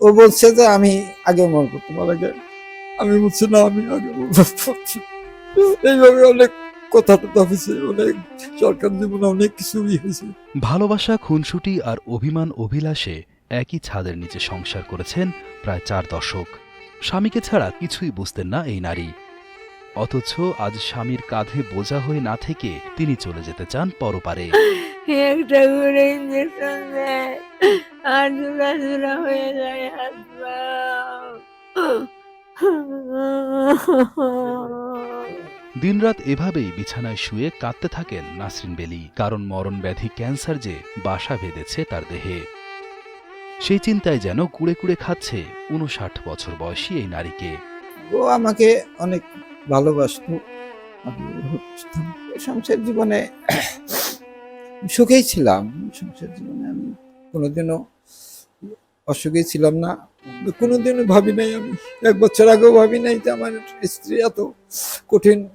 ও বলছে যে আমি আগে মরবো তোমার আগে আমি বলছি না আমি আগে মরবো এইভাবে অনেক কথা হয়েছে অনেক সরকার জীবনে অনেক কিছুই হয়েছে। ভালোবাসা খুনসুটি আর অভিমান অভিলাষে একই ছাদের নিচে সংসার করেছেন প্রায় চার দশক। স্বামীকে ছাড়া কিছুই বুঝতেন না এই নারী। অথচ আজ স্বামীর কাঁধে বোঝা হয়ে না থেকে তিনি চলে যেতে চান পরপারে। একটা আর হয়ে যায় হাত দিনরাত এভাবেই বিছানায় শুয়ে কাঁদতে থাকেন নাসরিন বেলি কারণ মরণ ব্যাধি ক্যান্সার যে বাসা বেঁধেছে তার দেহে। সেই চিন্তায় যেন কুড়ে কুড়ে খাচ্ছে উনষাট বছর বয়সী এই নারীকে। ও আমাকে অনেক ভালোবাসতো। সংসার জীবনে সুখেই ছিলাম। সংসার জীবনে আমি কোনোদিনও অসুখী ছিলাম না। কোনোদিনও ভাবি নাই আমি। এক বছর আগেও ভাবি নাই যে আমার স্ত্রী এত কঠিন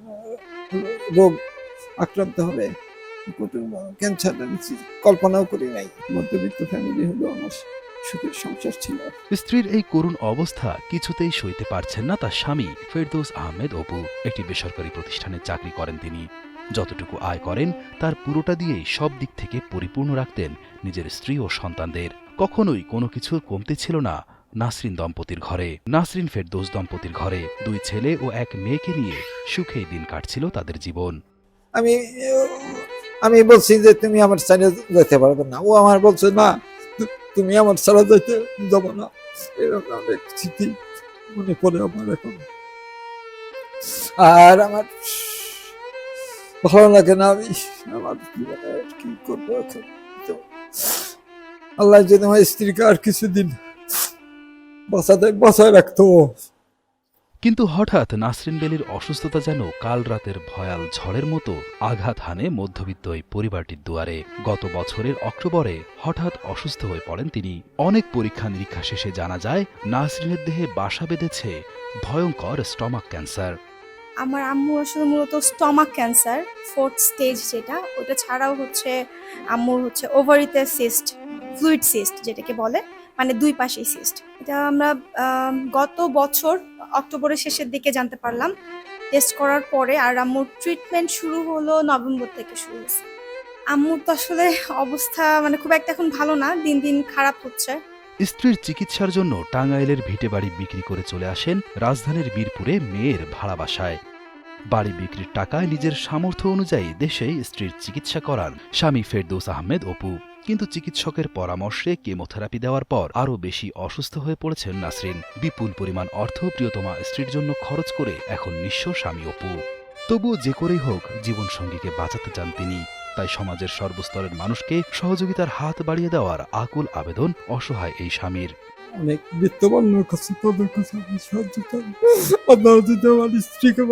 রোগ আক্রান্ত হবে। কঠিন ক্যান্সার কল্পনাও করি নাই। মধ্যবিত্ত ফ্যামিলি হলো আমার সুখের সংসার ছিল। স্ত্রীর এই করুণ অবস্থা কিছুতেই সইতে পারছেন না তার স্বামী, ফেরদৌস আহমেদ অপু। একটি বেসরকারি প্রতিষ্ঠানে চাকরি করেন তিনি। যতটুকু আয় করেন, তার পুরোটা দিয়েই সব দিক থেকে পরিপূর্ণ রাখতেন নিজের স্ত্রী ও সন্তানদের। কখনোই কোনো কিছুর কমতি ছিল না নাসরিন দম্পতির ঘরে। নাসরিন ফেরদৌস দম্পতির ঘরে। দুই ছেলে ও এক মেয়েকে নিয়ে সুখেই দিন কাটছিল তাদের জীবন। আমি আমি বলছি যে তুমি আমার সাইডে যেতে পারবে না। ও আমার বলছে, না তুমি আমার ছাড়া যেতে যাব না। এরকম অনেক স্মৃতি মনে পড়ে আমার এখন। আর আমার ভালো লাগে না আমি। আমার কি করব এখন? আল্লাহ যদি আমার স্ত্রীকে আর কিছুদিন বাঁচাতে বাঁচায় রাখতো। কিন্তু হঠাৎ নাসরিন বেলির অসুস্থতা যেন কাল রাতের ভয়াল ঝড়ের মতো আঘাত হানে মধ্যবিত্ত এই পরিবারটির দুয়ারে। গত বছরের অক্টোবরে হঠাৎ অসুস্থ হয়ে পড়েন তিনি। অনেক পরীক্ষা নিরীক্ষা শেষে জানা যায় নাসরিনের দেহে বাসা বেঁধেছে ভয়ঙ্কর স্টমাক ক্যান্সার। আমার আম্মুর আসলে মূলত স্টমাক ক্যান্সার ফোর্থ স্টেজ যেটা ওটা ছাড়াও হচ্ছে আম্মুর হচ্ছে ওভারিতে সিস্ট। ফ্লুইড সিস্ট যেটাকে বলে মানে দুই পাশেই সিস্ট। এটা আমরা গত বছর অক্টোবরের শেষের দিকে জানতে পারলাম। টেস্ট করার পরে আর আম্মুর ট্রিটমেন্ট শুরু হলো নভেম্বর থেকে শুরু হয়েছে। আম্মুর তো আসলে অবস্থা মানে খুব একটা এখন ভালো না, দিন দিন খারাপ হচ্ছে। স্ত্রীর চিকিৎসার জন্য টাঙ্গাইলের ভিটে বাড়ি বিক্রি করে চলে আসেন রাজধানীর মিরপুরে মেয়ের ভাড়া বাসায়। বাড়ি বিক্রির টাকায় নিজের সামর্থ্য অনুযায়ী দেশেই স্ত্রীর চিকিৎসা করান স্বামী ফেরদৌস আহমেদ, অপু। কিন্তু চিকিৎসকের পরামর্শে কেমোথেরাপি দেওয়ার পর আরও বেশি অসুস্থ হয়ে পড়েছেন নাসরিন। বিপুল পরিমাণ অর্থ প্রিয়তমা স্ত্রীর জন্য খরচ করে এখন নিঃস্ব স্বামী অপু তবুও যে করেই হোক, জীবনসঙ্গীকে বাঁচাতে চান তিনি। তাই সমাজের সর্বস্তরের মানুষকে সহযোগিতার হাত বাড়িয়ে দেওয়ার আকুল আবেদন অসহায় এই স্বামীর। অনেক বিত্তবান লোক আছে, তাদের কাছে আমি সাহায্য চাই আপনারা যদি আমার স্ত্রীকে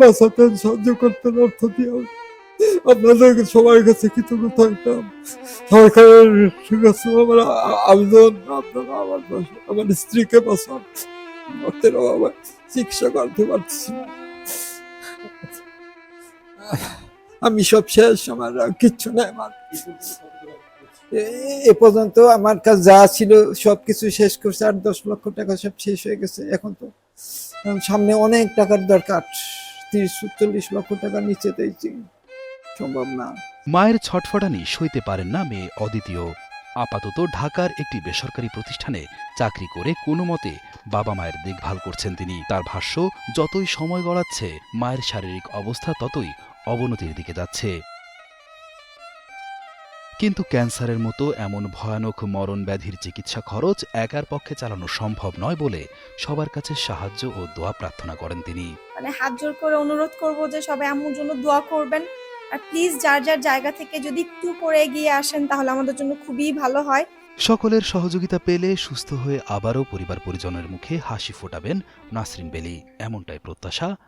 বাঁচাতেন, সাহায্য করতেন, অর্থ দিয়ে আপনাদের সবার কাছে কৃতজ্ঞ থাকতাম। সরকারের কাছে আমার আবেদন, আপনারা আমার আমার স্ত্রীকে বাঁচান। অর্থের অভাবে চিকিৎসা করতে পারছি না আমি সব শেষ, আমার কিচ্ছু নেই, আমার। এ- পর্যন্ত আমার কাছে যা ছিল সবকিছু শেষ করছে, আর দশ লক্ষ টাকা সব শেষ হয়ে গেছে এখন তো। সামনে অনেক টাকার দরকার, তিরিশ, চল্লিশ লক্ষ টাকা নিচে তো এই যে সম্ভব না। মায়ের ছটফটানি সইতে পারেন না মেয়ে অদ্বিতীয় আপাতত ঢাকার একটি বেসরকারি প্রতিষ্ঠানে চাকরি করে কোনো মতে বাবা মায়ের দেখভাল করছেন তিনি। তার ভাষ্য যতই সময় গড়াচ্ছে মায়ের শারীরিক অবস্থা ততই অবনতির দিকে যাচ্ছে। কিন্তু ক্যান্সারের মতো এমন ভয়ানক মরণ ব্যাধির চিকিৎসা খরচ একার পক্ষে চালানো সম্ভব নয় বলে সবার কাছে সাহায্য ও দোয়া প্রার্থনা করেন তিনি। মানে হাত জোর করে অনুরোধ করব যে সবাই আম্মুর জন্য দোয়া করবেন। আর প্লিজ যার যার জায়গা থেকে যদি একটু করে এগিয়ে আসেন, তাহলে আমাদের জন্য খুবই ভালো হয়। সকলের সহযোগিতা পেলে সুস্থ হয়ে আবারও পরিবার পরিজনের মুখে হাসি ফোটাবেন নাসরিন বেলি। এমনটাই প্রত্যাশা